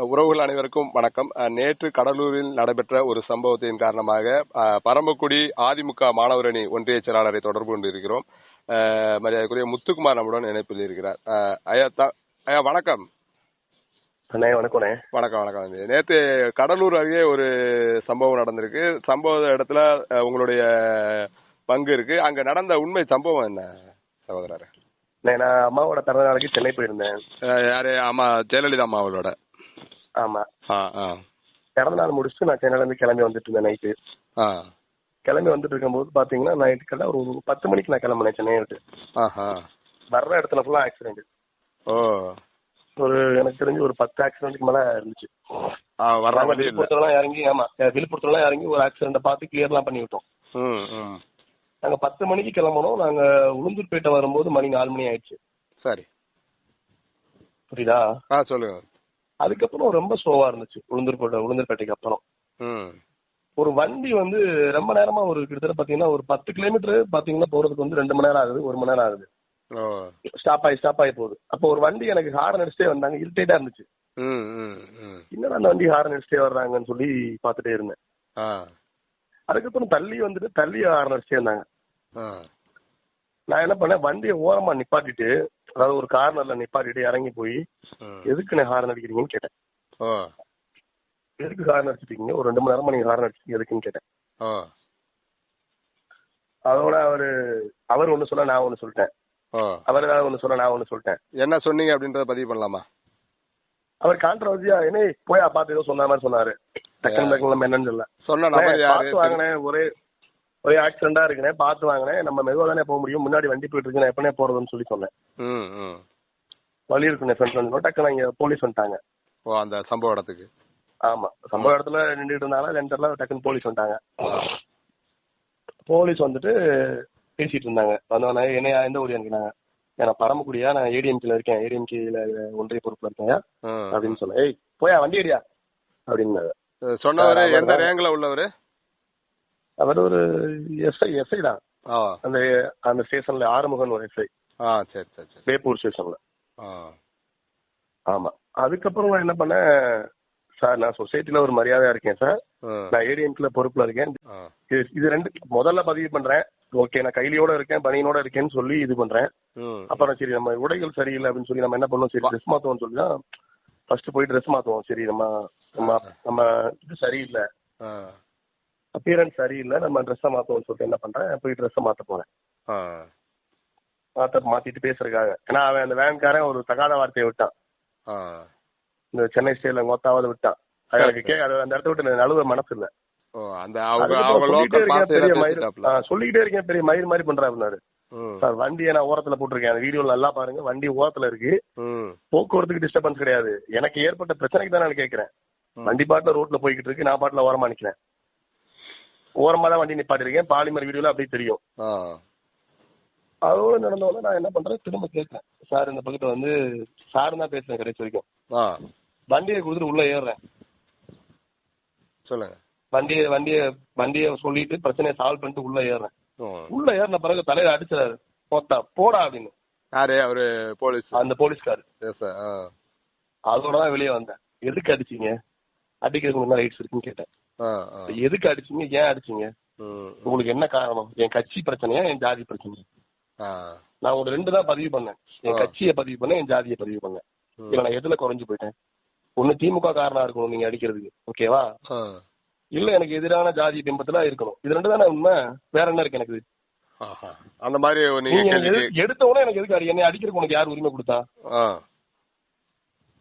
உறவுகள் அனைவருக்கும் வணக்கம். நேற்று கடலூரில் நடைபெற்ற ஒரு சம்பவத்தின் காரணமாக பரமக்குடி அதிமுக மாணவரணி ஒன்றிய செயலாளரை தொடர்பு கொண்டிருக்கிறோம். மரியாதைக்குரிய முத்துக்குமார் நம்முடன் இணைப்பில் இருக்கிறார். ஐயா த- ஐயா வணக்கம். அண்ணே வணக்கம்ண்ணே. வணக்கம் வணக்கம். நேற்று கடலூர் அருகே ஒரு சம்பவம் நடந்திருக்கு. சம்பவ இடத்துல உங்களுடைய பங்கு இருக்கு. அங்க நடந்த உண்மை சம்பவம் என்ன சகோதரர்? நான் அம்மாவோட பிறந்த நாளைக்கு சென்னை போயிருந்தேன். யாரு? ஆமா ஜெயலலிதா அம்மா அவளோட ஆமா. ஆ ஆ. பிறந்த நாள் முடிச்சுட்டு நான் சென்னையில இருந்து கிளம்பி வந்துட்டு இருந்தேன் நைட்டு ஆ. கிளம்பி வந்துட்டு இருக்கும்போது பாத்தீங்கன்னா நைட்டு கரெக்டா ஒரு பத்து மணிக்கு நான் கிளம்பினேன் சென்னையை விட்டு. வர்ற இடத்துல ஃபுல்லா ஆக்சிடென்ட் ஓ. ஒரு எனக்கு தெரிஞ்சு ஒரு பத்து ஆக்சிடென்ட்க்கு மேல இருந்துச்சு. விழுப்புரத்துலாம் இறங்கி ஆமா விழுப்புரத்துலாம் இறங்கி ஒரு ஆக்சிடென்ட்டை பார்த்து கிளியர்லாம் பண்ணி விட்டோம் நாங்க பத்து மணிக்கு கிளம்பணும் நாங்க உளுந்தூர்பேட்டை வரும்போது மணி நாலு மணி ஆயிடுச்சு. சரி. புரியுதா? ஆ சொல்லுங்க. அதுக்கப்புறம் ரொம்ப ஸ்லோவா இருந்துச்சு உளுந்தூர்பேட்டை உளுந்தூர்பேட்டைக்கு அப்புறம். ஒரு வண்டி வந்து ரொம்ப நேரமா ஒரு கிட்டத்தட்ட பாத்தீங்கன்னா ஒரு பத்து கிலோமீட்டர் பாத்தீங்கன்னா போறதுக்கு வந்து ரெண்டு மணி நேரம் ஆகுது ஒரு மணி நேரம் ஆகுது. ஸ்டாப் ஆகி ஸ்டாப் ஆகி போகுது. அப்போ ஒரு வண்டி எனக்கு ஹாரன் அடிச்சுட்டே வந்தாங்க இரிட்டேட்டா இருந்துச்சு. என்னடா அந்த வண்டி ஹாரன் அடிச்சுட்டே வர்றாங்கன்னு சொல்லி பார்த்துட்டே இருந்தேன். அதுக்கப்புறம் தள்ளி வந்துட்டு தள்ளி ஹாரன் அடிச்சுட்டே இருந்தாங்க. நான் என்ன பண்ணேன் வண்டியை ஓரமா நிப்பாட்டிட்டு அதாவது ஒரு கார்னர்ல நிப்பாட்டிட்டு இறங்கி போய். எதுக்கு ஹாரன் அடிக்கிறீங்கன்னு கேட்டேன். எதுக்கு ஹாரன் அடிச்சிட்டீங்க? ஒரு ரெண்டு மணி நேரமா நீங்க ஹாரன் அடிச்சிட்டீங்க எதுக்குன்னு கேட்டேன். அதோட அவரு அவர் ஒண்ணு சொல்ல நான் ஒண்ணு சொல்லிட்டேன். அவர் ஏதாவது ஒண்ணு சொல்ல நான் ஒண்ணு சொல்லிட்டேன். என்ன சொன்னீங்க அப்படின்றத பதிவு பண்ணலாமா? அவர் கான்ட்ரவர்சியா என்ன போயா பார்த்து ஏதோ சொன்ன மாதிரி சொன்னாரு. டக்குனு டக்குனு நம்ம என்னன்னு சொல்ல சொன்ன வாங்கினேன் ஒரே ஒரே ஆக்சிடென்டா இருக்குனே பார்த்து வாங்கினேன். நம்ம மெதுவா தானே போக முடியும். முன்னாடி வண்டி போயிட்டு இருக்கு நான் எப்பனே போறதுன்னு சொல்லி சொன்னேன். வழி இருக்குனே ஃப்ரெண்ட் டக்குனு இங்க போலீஸ் வந்துட்டாங்க. ஓ அந்த சம்பவ இடத்துக்கு. ஆமா. சம்பவ இடத்துல நின்றுட்டு இருந்தாலும் லென்டர்ல டக்குன்னு போலீஸ் வந்துட்டாங்க. போலீஸ் வந்துட்டு பேசிட்டு இருந்தாங்க. வந்தவனே என்னையா எந்த ஊர் எனக்குனாங்க நான் பரமக்குடியா? நான் ஏடிஎம்கேல இருக்கேன். ஏடிஎம்கேல ஒன்றிய பொறுப்புல இருக்கேன். அப்படின்னு சொன்னேன் ஏய் போயா வண்டி அடியா அப்படின்னாங்க சொன்னவர் எந்த. ரேங்க்ல உள்ளவர்? அவர் ஒரு எஸ்ஐ எஸ்ஐ தான். அந்த அந்த ஸ்டேஷன்ல ஆறுமுகன் ஒரு எஸ்ஐ சரி சரி சரி. வேப்பூர் ஸ்டேஷன்ல. ஆமா. அதுக்கப்புறம் நான் என்ன பண்ணேன் சார் நான் சொசைட்டில ஒரு மரியாதையா இருக்கேன் சார். நான் ஏடிஎம்ல பொறுப்புல இருக்கேன். இது- ரெண்டு முதல்ல பதிவு பண்றேன். ஓகே நான் கைலியோட இருக்கேன் பனியனோட இருக்கேன்னு சொல்லி இது பண்றேன். அப்புறம் சரி நம்ம உடைகள் சரியில்லை அப்படின்னு சொல்லி நம்ம என்ன பண்ணோம் சரி ட்ரெஸ் மாத்துவோம்னு சொல்லி தான் ஃபர்ஸ்ட் போய் ட்ரெஸ் மாத்துவோம். சரி நம்ம நம்ம நம்ம இது சரியில்லை. அப்பியரன்ஸ் சரியில்லை. நம்ம ட்ரெஸ்ஸை மாத்துவோம்னு சொல்லிட்டு என்ன பண்றேன்? போய் ட்ரெஸ்ஸை மாத்த போறேன். மாத்த மாத்திட்டு பேசுறதுக்காக. ஏன்னா அவன் அந்த வேன்காரன் ஒரு தகாத வார்த்தையை விட்டான். இந்த சென்னை ஸ்டைல மொத்தாவது விட்டான். எனக்கு கே அது அந்த இடத்த விட்டு நழுவ மனசு இல்ல சொல்லிக்கிட்டே இருக்கேன் பெரிய மயிர் மாதிரி பண்றாரு சார் வண்டியை நான் ஓரத்துல போட்டிருக்கேன். அந்த வீடியோல நல்லா பாருங்க வண்டி ஓரத்துல இருக்கு. போக்குவரத்துக்கு டிஸ்டர்பன்ஸ் கிடையாது. எனக்கு ஏற்பட்ட பிரச்சனைக்கு தான் நான் கேட்கறேன். வண்டி பாட்டுல ரோட்ல போய்கிட்டு இருக்கு நான் பாட்டுல ஓரமா நிக்கிறேன். ஓரமா தான் வண்டி நிப்பாட்டிருக்கேன். பாலிமர் வீடியோல அப்படியே தெரியும். ஆ. அதோட நடந்தவொடனே நான் என்ன பண்றேன்? திரும்ப கேட்கறேன். சார் இந்த பக்கத்துல வந்து சார் தான் பேசுறேன் கடைசி வரைக்கும். வண்டியை கொடுத்துட்டு உள்ள ஏறுறேன். சொல்லுங்க. வண்டியை வண்டியை வண்டியை சொல்லிட்டு பிரச்சனையை சால்வ் பண்ணிட்டு உள்ள ஏறுறேன். உள்ள ஏறின பிறகு தலையில அடிச்சாரு போட்டா போடா அப்படின்னு. யாரு? அவரு போலீஸ். அந்த போலீஸ்கார். அதோட தான் வெளியே வந்தேன். எதுக்கு அடிச்சீங்க? அடிக்கிறதுக்கு முன்னாடி ரைட்ஸ் இருக்குன்னு கேட்டேன். எதுக்கு அடிச்சீங்க? ஏன் அடிச்சீங்க? உங்களுக்கு என்ன காரணம்? என் கட்சி பிரச்சனையா? என் ஜாதி பிரச்சனையா? நான் ஒரு ரெண்டு தான் பதிவு பண்ணேன். என். கட்சியை பதிவு பண்ணேன் என் ஜாதியை பதிவு பண்ணேன். இல்ல நான் எதுல குறைஞ்சு போயிட்டேன்? ஒண்ணு திமுக காரணம் இருக்கணும் நீங்க அடிக்கிறதுக்கு ஓகேவா? இல்ல எனக்கு எதிரான ஜாதி பிம்பத்துல இருக்கணும். இது ரெண்டு தானே உண்மை? வேற என்ன இருக்கு எனக்கு. அந்த மாதிரி எடுத்த உடனே எனக்கு எதுக்கு என்னை அடிக்கிறதுக்கு உனக்கு யார் உரிமை கொடுத்தா?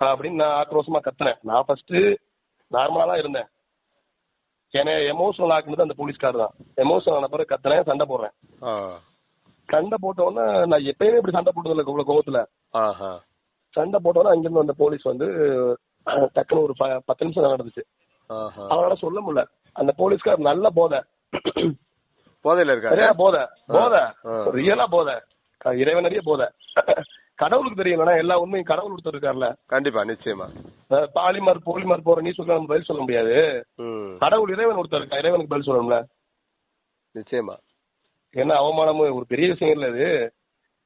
அப்படின்னு நான் ஆக்ரோஷமா கத்துனேன். நான் ஃபர்ஸ்ட் நார்மலா தான் இருந்தேன். என்னை எமோஷனல் ஆக்குனது அந்த போலீஸ்கார் தான். எமோஷனல் ஆன பிறகு கத்துனேன் சண்டை போடுறேன். சண்டை போட்ட உடனே நான் எப்பயுமே இப்படி சண்டை போட்டதில்லை இவ்வளவு கோவத்துல. சண்டை போட்ட உடனே அங்கிருந்து வந்த போலீஸ் வந்து டக்குன்னு ஒரு பத்து நிமிஷம் நடந்துச்சு. அவனால சொல்ல முடியல. அந்த போலீஸ்கார் நல்ல போதை. போதையில இருக்காரு? போதை. போதை. ரியலா போதை. இறைவனறிய போதை கடவுளுக்கு தெரியலனா எல்லா உண்மையும் கடவுள் ஒருத்தர் இருக்கார்ல. கண்டிப்பா நிச்சயமா. பாலிமர் போலிமர் போற நீ சொல்ல நம்ம பதில் சொல்ல முடியாது. கடவுள் இறைவன் ஒருத்தர் இறைவனுக்கு பதில் சொல்லணும்ல? நிச்சயமா. என்ன அவமானமும் ஒரு பெரிய விஷயம் இல்ல இது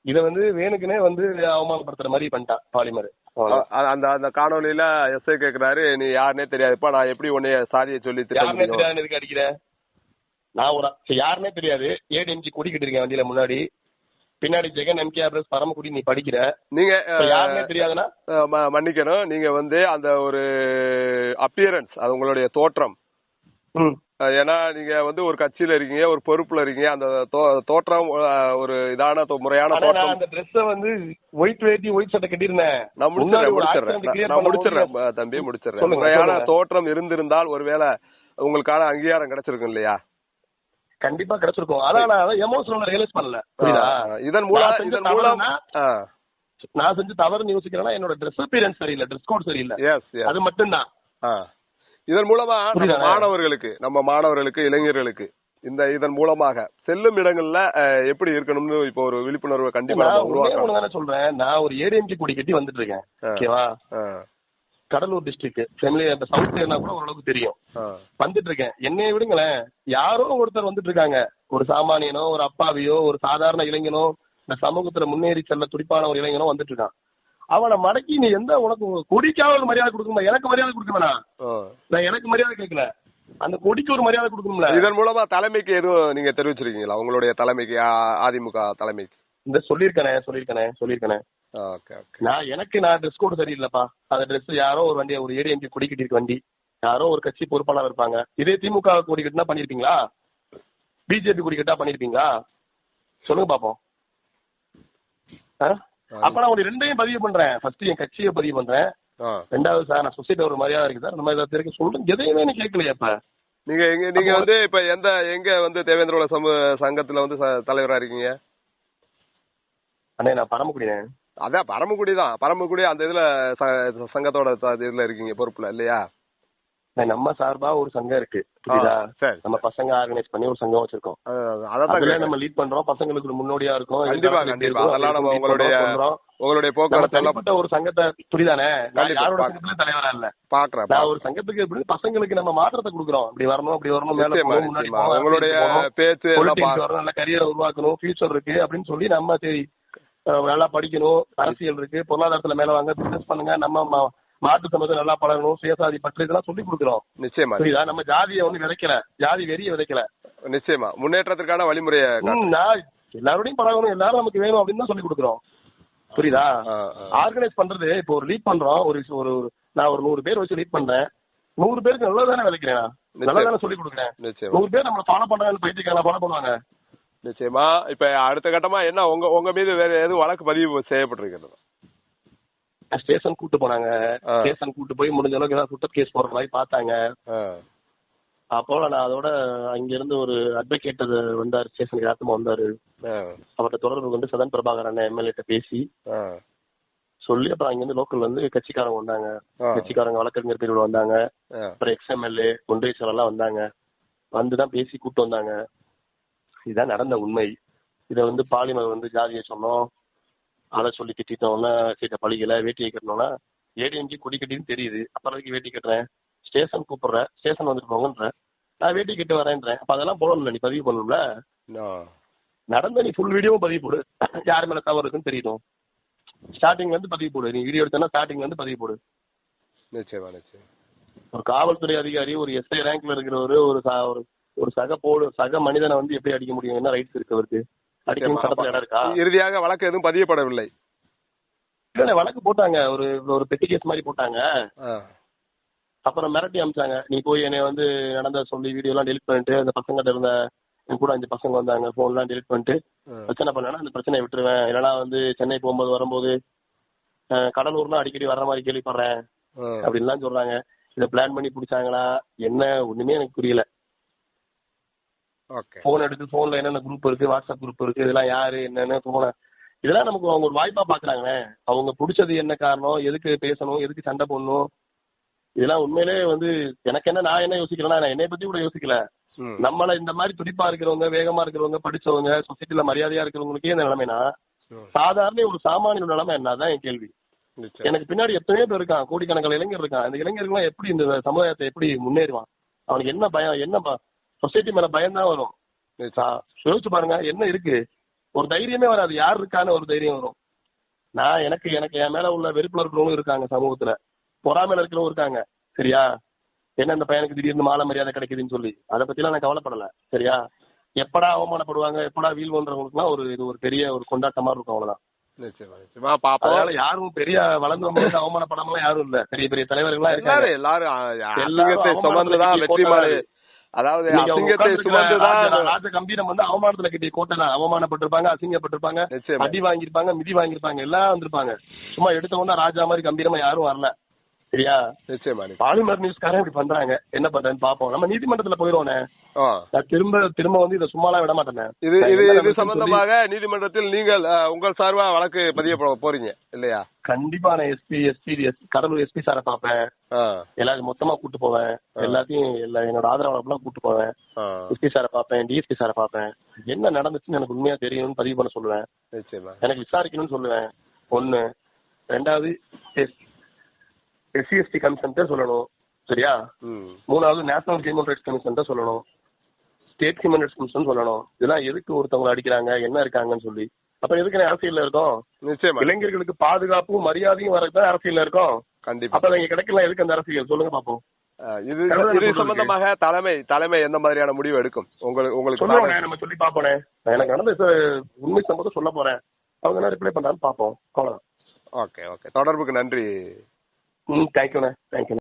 இத வந்து வேணுக்குனே வந்து அவமானப்படுத்துற மாதிரி பண்ணிட்டான் பாலிமர். அந்த அந்த காணொலியில எஸ்ஐ கேக்குறாரு நீ யாருன்னே தெரியாதுப்பா நான் எப்படி உன்னைய சாதியை சொல்லி யாருனே முடியும் தெரியாது எதுக்கு அடிக்கிற? நான் ஒரு யாருனே தெரியாது. ஏடிஎம்ஜி கொடிக்கிட்டு இருக்கேன் வண்டியில முன்னாடி. பின்னாடி ஜெகன் எம்கே ஆர்எஸ் பரமக்குடி நீ படிக்கிற. நீங்க யாருனே தெரியாதுன்னா? மன்னிக்கணும். நீங்க வந்து அந்த ஒரு அப்பியரன்ஸ் அது உங்களுடைய தோற்றம். ஏன்னா நீங்க வந்து ஒரு கட்சியில இருக்கீங்க ஒரு பொறுப்புல இருக்கீங்க. அந்த தோற்றம் ஒரு இதான முறையான தோற்றம். அந்த ட்ரெஸ்ஸ வந்து ஒயிட் வேட்டி ஒயிட் சட்டை கட்டிருந்தேன் நான் முடிச்சிடுறேன் முடிச்சிடுறேன். நான் முடிச்சிடுறேன் தம்பி முடிச்சிடுறேன். முறையான. தோற்றம் இருந்திருந்தால் ஒருவேளை உங்களுக்கான அங்கீகாரம் கிடைச்சிருக்கும் இல்லையா? கண்டிப்பா கிடைச்சிருக்கும். அதான் நான் எமோஷனல் ரியலைஸ் பண்ணல. புரியுதா? இதன் மூலம் இதன் மூலம் நான் செஞ்ச தவறுன்னு யோசிக்கிறேன்னா என்னோட ட்ரெஸ் அப்பியரன்ஸ் சரியில்லை ட்ரெஸ் கோட் சரியில்லை. அது மட்டும்தான். இதன் மூலமா? மாணவர்களுக்கு நம்ம மாணவர்களுக்கு இளைஞர்களுக்கு இந்த இதன் மூலமாக செல்லும் இடங்கள்ல எப்படி இருக்கணும்னு இப்போ ஒரு விழிப்புணர்வை கண்டிப்பா சொல்றேன். நான் ஒரு ஏடிஎம்கே கொடி கட்டி வந்துட்டு இருக்கேன். ஓகேவா? கடலூர் டிஸ்ட்ரிக்ட் ஃபேமிலி அந்த சவுத் ஏரியா கூட ஓரளவுக்கு தெரியும். வந்துட்டு இருக்கேன் என்னைய விடுங்களேன் யாரோ ஒருத்தர் வந்துட்டு இருக்காங்க ஒரு சாமானியனோ ஒரு அப்பாவியோ ஒரு சாதாரண இளைஞனோ இந்த சமூகத்துல முன்னேறி செல்ல துடிப்பான ஒரு இளைஞனோ வந்துட்டு இருக்கான் அவனை மடக்கி நீ எந்த உனக்கு கொடிக்காக ஒரு மரியாதை கொடுக்கணுமா எனக்கு மரியாதை கொடுக்க வேணாம் ஆ. நான் எனக்கு மரியாதை கேட்கல அந்த கொடிக்கு ஒரு மரியாதை கொடுக்கணும்ல இதன் மூலமா தலைமைக்கு எதுவும் நீங்க தெரிவிச்சிருக்கீங்களா உங்களுடைய தலைமைக்கு அதிமுக தலைமைக்கு இந்த சொல்லியிருக்கனே சொல்லியிருக்கனே சொல்லியிருக்கனே நான் எனக்கு நான் ட்ரெஸ் கோடு சரியில்லைப்பா. அந்த ட்ரெஸ் யாரோ ஒரு வண்டியை ஒரு ஏடிஎம்கே கொடி கட்டிருக்கு வண்டி. யாரோ ஒரு கட்சி பொறுப்பாளர் இருப்பாங்க. இதே திமுக கொடி கட்டினா பண்ணிருப்பீங்களா? பிஜேபி கொடி கட்டா பண்ணிருப்பீங்களா? சொல்லுங்க பாப்போம். ஆ? அப்ப நான் ஒரு ரெண்டையும் பதிவு பண்றேன். ஃபர்ஸ்ட் என் கட்சியை பதிவு பண்றேன். ரெண்டாவது சார் நான் சொசைட்டி ஒரு மரியாதை இருக்கு சார். இந்த மாதிரி ஏதாவது இருக்கு சொல்றேன் எதையுமே நீ கேட்கலையே அப்ப. நீங்க எங்க நீங்க வந்து இப்ப எந்த எங்க வந்து தேவேந்திர உலக சமூக சங்கத்துல வந்து ச- தலைவரா இருக்கீங்க? அண்ணே நான் பரமக்குடினேன் அதான் பரமக்குடி தான். பரமக்குடி அந்த இதுல சங்கத்தோட இதுல இருக்கீங்க பொறுப்புல இல்லையா? நம்ம சார்பா ஒரு சங்கம் இருக்கு புரியுதா? நம்ம பசங்க ஆர்கனைஸ் பண்ணி ஒரு சங்கம் வச்சிருக்கோம். அதுல. நம்ம லீட் பண்றோம் பசங்களுக்கு முன்னோடியா இருக்கும். கண்டிப்பா, கண்டிப்பா. அதெல்லாம் நம்ம உங்களுடைய. உங்களுடைய போக்குவரத்து ஒரு சங்கத்தை புரியுதானே? யாரோட சங்கத்திலும் தலைவரா இல்ல. பாக்குறேன் நான் ஒரு சங்கத்துக்கு எப்படி பசங்களுக்கு நம்ம மாற்றத்தை கொடுக்குறோம். இப்படி வரணும் அப்படி வரணும் மேல முன்னாடி உங்களுடைய பேச்சு நல்ல கரியரை உருவாக்கணும் ஃபியூச்சர் இருக்கு அப்படின்னு சொல்லி நம்ம சரி நல்லா படிக்கணும். அரசியல் இருக்கு. பொருளாதாரத்துல மேல வாங்க. பிசினஸ் பண்ணுங்க. நம்ம மாட்டு சமூகத்தை நல்லா பழகணும். சுயசாதி பற்று இதெல்லாம் சொல்லி கொடுக்குறோம். நிச்சயமா. புரியுதா? நம்ம ஜாதியை வந்து விதைக்கல. ஜாதி வெறிய விதைக்கல. நிச்சயமா. முன்னேற்றத்திற்கான வழிமுறையை நான் எல்லாரோடையும் பழகணும். எல்லாரும் நமக்கு வேணும் அப்படின்னு தான் சொல்லி கொடுக்குறோம். புரியுதா. ஆர்கனைஸ் பண்றது இப்போ ஒரு லீட் பண்றோம். ஒரு ஒரு நான் ஒரு நூறு பேர் வச்சு லீட் பண்றேன். நூறு பேருக்கு நல்லா தானே விதைக்கிறேன் நான். நல்லா தானே சொல்லி கொடுக்குறேன்? நூறு பேர் நம்மளை ஃபாலோ பண்றாங்க பைத்தியக்காரன் ஃபாலோ பண்ணுவாங்க. நிச்சயமா. இப்ப அடுத்த கட்டமா என்ன உங்க உங்க மீது வேற எதுவும் வழக்கு பதிவு செய்யப்பட்டிருக்கிறது? ஸ்டேஷன் கூட்டு போனாங்க. ஸ்டேஷன் கூட்டு போய் முடிஞ்ச அளவுக்கு ஏதாவது குற்ற கேஸ் போடுற மாதிரி பார்த்தாங்க. அப்போ நான் அதோட அங்க இருந்து ஒரு அட்வொகேட் வந்தாரு ஸ்டேஷனுக்கு யாத்தமா வந்தாரு. அவர்கிட்ட தொடர்பு கொண்டு சதன் பிரபாகரன் எம்எல்ஏ பேசி ஆ, சொல்லி அப்புறம் அங்க இருந்து லோக்கல் வந்து கட்சிக்காரங்க வந்தாங்க. கட்சிக்காரங்க வழக்கறிஞர் பிரிவுல வந்தாங்க. அப்புறம் எக்ஸ்எம்எல்ஏ ஒன்றிய செயலர்லாம் வந்தாங்க. வந்து தான் பேசி கூட்டு வந்தாங்க. இதுதான் நடந்த உண்மை. இதை வந்து பாலிமர் வந்து ஜாதியை சொன்னோம். அதை சொல்லி திட்டோம்னா சீட்டை பழிக்கல வேட்டியை கட்டணும்னா ஏடிஎம்ஜி கொடி கட்டின்னு தெரியுது. அப்புறம் அதுக்கு வேட்டி கட்டுறேன்? ஸ்டேஷன் கூப்பிடுறேன் ஸ்டேஷன் வந்துட்டு போங்கன்றேன் நான் வேட்டி கட்டு வரேன்றேன். அப்ப அதெல்லாம் போடணும்ல நீ பதிவு பண்ணணும்ல. நடந்த நீ ஃபுல் வீடியோவும் பதிவு போடு. யார் மேல தவறு இருக்குன்னு தெரியணும் ஸ்டார்டிங்ல இருந்து பதிவு போடு. நீ வீடியோ எடுத்தனா ஸ்டார்டிங்ல இருந்து பதிவு போடு. நிச்சயமா நிச்சயம். ஒரு காவல்துறை அதிகாரி ஒரு எஸ்ஐ ரேங்க்ல இருக்கிறவரு ஒரு ஒரு ஒரு சக போடு சக மனிதனை வந்து எப்படி அடிக்க முடியும்? என்ன ரைட்ஸ் இருக்கு அவருக்கு? அடிக்கணும் சட்டத்துல இடம் இருக்கா இறுதியாக வழக்கு எதுவும் பதியப்படவில்லை. இல்ல வழக்கு போட்டாங்க. ஒரு ஒரு பெட்டி கேஸ் மாதிரி போட்டாங்க. அப்புறம் மிரட்டி அமிச்சாங்க. நீ போய் என்னை வந்து நடந்த சொல்லி வீடியோ எல்லாம் டெலிட் பண்ணிட்டு அந்த பசங்கிட்ட இருந்த என் கூட அஞ்சு பசங்க வந்தாங்க. போன்லாம் டெலிட் பண்ணிட்டு. பிரச்சனை பண்ணா அந்த பிரச்சனையை விட்டுருவேன். இல்லைன்னா வந்து சென்னை போகும்போது வரும்போது கடலூர்லாம் அடிக்கடி வர்ற மாதிரி கேள்விப்படுறேன். அப்படின்லாம் சொல்றாங்க. இதை பிளான் பண்ணி பிடிச்சாங்களா? என்ன? ஒண்ணுமே எனக்கு புரியல. போன் எடுத்து போன்ல என்னென்ன குரூப் இருக்கு வாட்ஸ்அப் குரூப் இருக்கு இதெல்லாம் யாரு என்னன்னு போன இதெல்லாம் நமக்கு அவங்க ஒரு வாய்ப்பா பாக்குறாங்களே. அவங்க பிடிச்சது என்ன காரணம் எதுக்கு பேசணும் எதுக்கு சண்டை போடணும் இதெல்லாம் உண்மையிலே வந்து எனக்கு என்ன நான் என்ன யோசிக்கிறேன்னா நான் என்னை பத்தி கூட யோசிக்கல. நம்மள இந்த மாதிரி துடிப்பா இருக்கிறவங்க வேகமா இருக்கிறவங்க படிச்சவங்க சொசைட்டில மரியாதையா இருக்கிறவங்களுக்கே இந்த நிலைமைனா. சாதாரண ஒரு சாமானிய நிலைமை என்னதான் என் கேள்வி. எனக்கு பின்னாடி எத்தனையோ பேர் இருக்கான் கோடிக்கணக்கான இளைஞர் இருக்கான் இந்த இளைஞர்கள்லாம் எப்படி இந்த சமுதாயத்தை எப்படி முன்னேறுவான்? அவனுக்கு என்ன பயம் என்ன சொசைட்டி மேல பயம் தான் வரும் யோசிச்சு பாருங்க என்ன இருக்கு? ஒரு தைரியமே வராது. யார் இருக்கான்னு ஒரு தைரியம் வரும். நான் எனக்கு எனக்கு என் மேல உள்ள வெறுப்புல இருக்கிறவங்களும் இருக்காங்க சமூகத்துல. பொறாமையில இருக்கிறவங்க இருக்காங்க. சரியா? என்ன இந்த பையனுக்கு திடீர்னு மாலை மரியாதை கிடைக்குதுன்னு சொல்லி. அதை பத்திலாம் நான் கவலைப்படல. சரியா? எப்படா அவமானப்படுவாங்க? எப்படா வீழ்வோன்றவங்களுக்குலாம் ஒரு இது ஒரு பெரிய ஒரு கொண்டாட்டமா இருக்கும் அவ்வளவுதான். அதனால யாரும் பெரிய வளர்ந்தவங்க அவமானப்படாமலாம் யாரும் இல்ல. பெரிய பெரிய தலைவர்கள்லாம் இருக்காங்க. எல்லாரும் வெற்றி. அதாவது இன்னைக்கு அவங்க அசிங்கத்தை உட்கார்ந்திருக்கிற சுமந்துதான் ராஜ- ராஜ கம்பீரம் வந்து அவமானத்துல கிட்டிய கோட்டை அவமானப்பட்டிருப்பாங்க அசிங்கப்பட்டிருப்பாங்க அடி வாங்கியிருப்பாங்க மிதி வாங்கியிருப்பாங்க எல்லாம் வந்திருப்பாங்க. சும்மா எடுத்த உடனே ராஜா மாதிரி கம்பீரமா யாரும் வரல. சரியா? நிச்சயமா. பாலிமர் நியூஸ்காரன் இப்படி பண்றாங்க. என்ன பண்றேன்னு பாப்போம். நம்ம நீதிமன்றத்துல போயிடுவோனே ஆ. நான் திரும்ப திரும்ப வந்து இதை சும்மாலாம் விட மாட்டேன் இது இது இது சம்பந்தமாக நீதிமன்றத்தில் நீங்கள் உங்கள் சார்பா வழக்கு பதிய போறீங்க இல்லையா? கண்டிப்பா நான் எஸ்பி எஸ்பி கடலூர் எஸ்பி சாரை பார்ப்பேன். ஆ, எல்லாரும் மொத்தமா கூட்டு போவேன். எல்லாத்தையும் எல்லா என்னோட ஆதரவாளர்லாம் கூட்டு போவேன். எஸ்பி சாரை பார்ப்பேன் டிஎஸ்பி சாரை பார்ப்பேன். என்ன நடந்துச்சுன்னு எனக்கு உண்மையா தெரியும்னு பதிவு பண்ண சொல்லுவேன். எனக்கு விசாரிக்கணும்னு சொல்லுவேன். ஒண்ணு. ரெண்டாவது எஸ்சி எஸ்டி கமிஷன் சொல்லணும். சரியா? மூணாவது நேஷனல் ஹியூமன் ரைட்ஸ் கமிஷன் சொல்லணும். ஸ்டேட் ஹியூமன் ரைட்ஸ் கமிஷன் சொல்லணும். இதெல்லாம் எதுக்கு ஒருத்தவங்க அடிக்கிறாங்க? என்ன இருக்காங்கன்னு சொல்லி. அப்ப எதுக்கு நான் அரசியல்ல இருக்கோம்? நிச்சயமா. இளைஞர்களுக்கு பாதுகாப்பும் மரியாதையும் வரதான் அரசியல்ல இருக்கோம். கண்டிப்பா. அப்ப இங்க கிடைக்கல எதுக்கு அந்த அரசியல்? சொல்லுங்க பாப்போம். இது இது. சம்பந்தமாக தலைமை தலைமை எந்த மாதிரியான முடிவு எடுக்கும்? உங்களுக்கு உங்களுக்கு சொல்லுவோம் நம்ம சொல்லி பாப்போனே எனக்கு நடந்த உண்மை சம்பவத்தை சொல்ல போறேன். அவங்க என்ன ரிப்ளை பண்றான்னு பாப்போம் அவ்வளவுதான். Okay okay. தொடர்புக்கு நன்றி. ம் தேங்க்யூண்ணே தேங்க்யூ